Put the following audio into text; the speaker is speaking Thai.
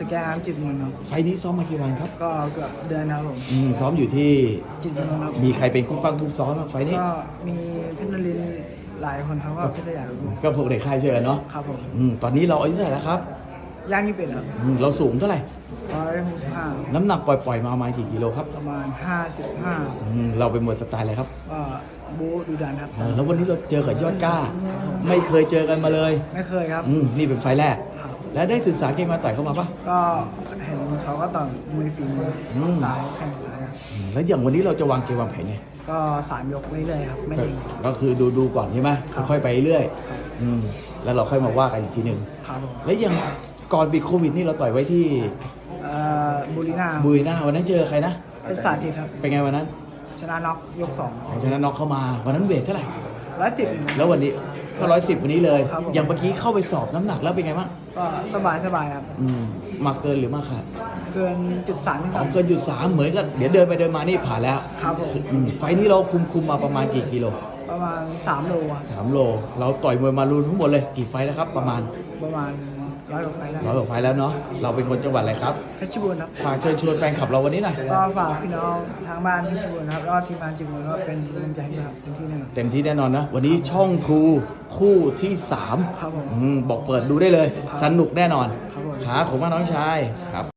สแกนจิตเมืองครับไฟล์นี้ซ้อมมากี่วันครับ ก็เกือบเดือนนะครับผมอืมซ้อมอยู่ที่ จิตเมืองครับมีใครเป็นคู่ปั้งคู่ซ้อมบ้างไฟล์นี้ ก็มีเพชรนรินทร์หลายคนครับก็เพชรสยามครับก็พวกเด็กค่ายเชื่อกันเนาะครับผมอืมตอนนี้เราอายุเท่าไหร่แล้วครับย่างยี่เป็ดครับอืมเราสูงเท่าไหร่ ร้อยหกสิบห้าน้ำหนักปล่อยๆมาประมาณกี่กิโลครับประมาณห้าสิบห้าอืมเราเป็นมวยสไตล์อะไรครับก็บูดูดันครับ เออแล้ววันนี้เราเจอกับยอดกล้า ไม่เคยเจอกันมาเลยไม่เคยครับ อืมนี่เป็นไฟล์แรก ครับ แล้วได้ศึกษาเกมมาต่อยเข้ามาปะก็เห็นเขาก็ต่อยมือฝีมืออมซ้ายแข้งซ้ายครับอืมแล้วอย่างวันนี้เราจะวางเกมวางแผนไงก็สามยกเรื่อยๆครับ ไม่ก็เองก็คือดูดูก่อนใช่ไหมครับ ค่อยๆไปเรื่อยครับอืมแล้วเราค่อยมาว่ากันอีกทีหนึ่งครับผมแล้วอย่างก่อนปิดโควิดนี่เราต่อยไว้ที่เอ่อบุรีนาบุรีนาวันนั้นเจอใครนะเป็นสาธิตครับ เป็นไงวันนั้นชนะน็อกยกสองเอาชนะน็อกเข้ามาวันนั้นเวทเท่าไหร่ร้อยสิบแล้ววันนี้ ก็ร้อยสิบวันนี้เลย ครับผม อย่างเมื่อกี้เข้าไปสอบน้ำหนักแล้วเป็นไงบ้างก็สบายสบายๆครับ อืมมาเกินหรือมาขาดเกินจุดสามนี่คอ๋รัอบเกินจุดสามเหมือนกับเดี๋ยวเดินไปเดินมานี่ผ่านแล้วครับผมอืมไฟล์นี้เราคุมคุมมาประมาณกี่กิโลประมาณสามโลอะสามโล เราต่อยมวยมารูนทั้งหมดเลยกี่ไฟล์แล้วครับ ประมาณประมาณ ร้อยกว่าไฟได้ร้อยกว่าไฟล์แล้วเนาะเราเป็นคนจังหวัดอะไรครับเพชรบูรณ์ครับฝากเชิญชวนแฟนคลับเราวันนี้หน่อยก็ฝากพี่น้องทางบ้านเพชรบูรณ์นะครับแล้วก็ทีมงานจิมบูรณ์ก็เป็นกำลังใจให้ครับเป็นที่หนึ่งเต็มที่แน่นอนนะ วันนี้ช่องครูคู่ที่สามครับผม อืมบอกเปิดดูได้เลยครับสนุกแน่นอนครับผมครับผมว่าน้องชายครับ